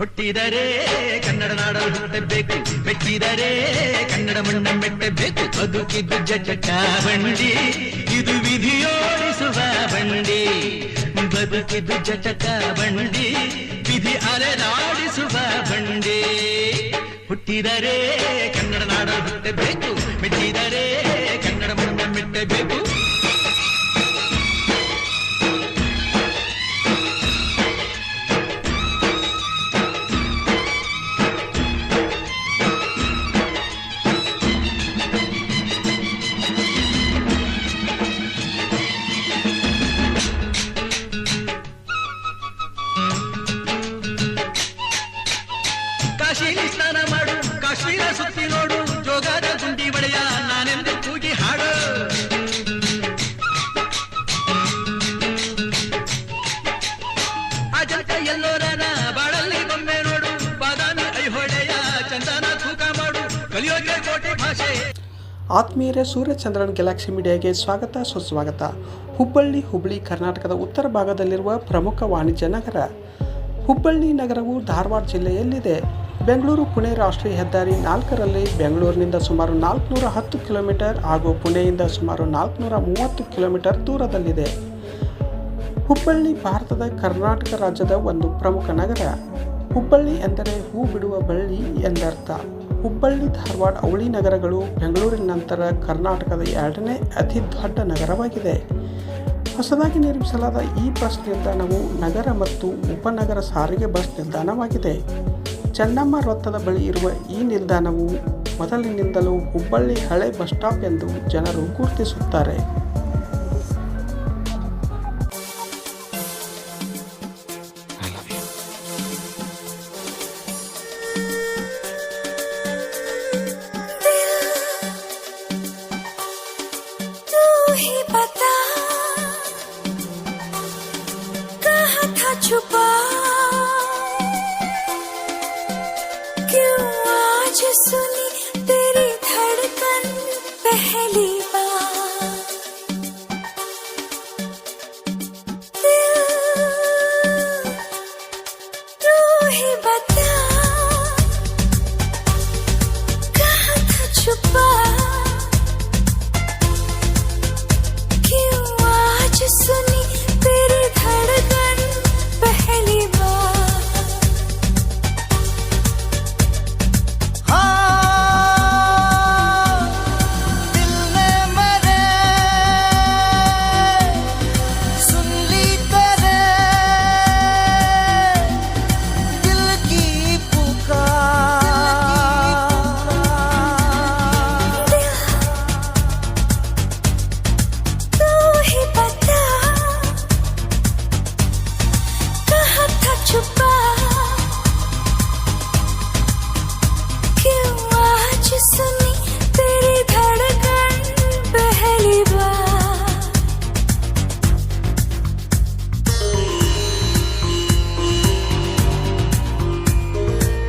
ಹುಟ್ಟಿದರೆ ಕನ್ನಡ ನಾಡಲು ಹುಟ್ಟಬೇಕು. ಮೆಟ್ಟಿದರೆ ಕನ್ನಡ ಮಣ್ಣ ಮೆಟ್ಟಬೇಕು. ಬದುಕಿದ್ದು ಜಟ ಬಂಡಿ ಇದು ವಿಧಿಯೋಡಿಸುವ ಬಂಡಿ. ಬದುಕಿದ್ದು ಜಟಕ ಬಂಡಿ ವಿಧಿ ಅಲೆದಾಡಿಸುವ ಬಂಡಿ. ಹುಟ್ಟಿದರೆ ಕನ್ನಡ ನಾಡಲು ಹುಟ್ಟಬೇಕು. ಕಾಶಿಲಿ ಸ್ನಾನ ಮಾಡು ಕಾಶ್ಮೀರ ಸುತ್ತಿ ನೋಡು ಜೋಗದ ಗುಂಡಿ ಒಡೆಯ ನಾನೆಂದು ಕೂಗಿ ಹಾಡು ಅಜಂತ ಎಲ್ಲೋರನ ಬಾಳಲ್ಲಿ ಬೊಮ್ಮೆ ನೋಡು ಬಾದಾಮಿ ಐಹೊಳೆಯ ಚಂದನ ತೂಕ ಮಾಡು ಕಲಿಯೋಕೆ ಕೋಟೆ ಭಾಷೆ ಆತ್ಮೀಯರೇ ಸೂರ್ಯಚಂದ್ರನ್ ಗ್ಯಾಲಾಕ್ಸಿ ಮೀಡಿಯಾಗೆ ಸ್ವಾಗತ, ಸುಸ್ವಾಗತ. ಹುಬ್ಬಳ್ಳಿ ಹುಬ್ಬಳ್ಳಿ ಕರ್ನಾಟಕದ ಉತ್ತರ ಭಾಗದಲ್ಲಿರುವ ಪ್ರಮುಖ ವಾಣಿಜ್ಯ ನಗರ. ಹುಬ್ಬಳ್ಳಿ ನಗರವು ಧಾರವಾಡ ಜಿಲ್ಲೆಯಲ್ಲಿದೆ. ಬೆಂಗಳೂರು ಪುಣೆ ರಾಷ್ಟ್ರೀಯ ಹೆದ್ದಾರಿ ನಾಲ್ಕರಲ್ಲಿ ಬೆಂಗಳೂರಿನಿಂದ ಸುಮಾರು ನಾಲ್ಕುನೂರ ಹತ್ತು ಕಿಲೋಮೀಟರ್ ಹಾಗೂ ಪುಣೆಯಿಂದ ಸುಮಾರು ನಾಲ್ಕುನೂರ ಮೂವತ್ತು ಕಿಲೋಮೀಟರ್ ದೂರದಲ್ಲಿದೆ. ಹುಬ್ಬಳ್ಳಿ ಭಾರತದ ಕರ್ನಾಟಕ ರಾಜ್ಯದ ಒಂದು ಪ್ರಮುಖ ನಗರ. ಹುಬ್ಬಳ್ಳಿ ಎಂದರೆ ಹೂ ಬಿಡುವ ಬಳ್ಳಿ ಎಂದರ್ಥ. ಹುಬ್ಬಳ್ಳಿ, ಧಾರವಾಡ, ಅವಳಿ ನಗರಗಳು ಬೆಂಗಳೂರಿನ ನಂತರ ಕರ್ನಾಟಕದ ಎರಡನೇ ಅತಿ ದೊಡ್ಡ ನಗರವಾಗಿದೆ. ಹೊಸದಾಗಿ ನಿರ್ಮಿಸಲಾದ ಈ ಬಸ್ ನಿಲ್ದಾಣವು ನಗರ ಮತ್ತು ಉಪನಗರ ಸಾರಿಗೆ ಬಸ್ ನಿಲ್ದಾಣವಾಗಿದೆ. ಚೆನ್ನಮ್ಮ ವೃತ್ತದ ಬಳಿ ಇರುವ ಈ ನಿಲ್ದಾಣವು ಮೊದಲಿನಿಂದಲೂ ಹುಬ್ಬಳ್ಳಿ ಹಳೆ ಬಸ್ ಸ್ಟಾಪ್ ಎಂದು ಜನರು ಗುರುತಿಸುತ್ತಾರೆ. И потом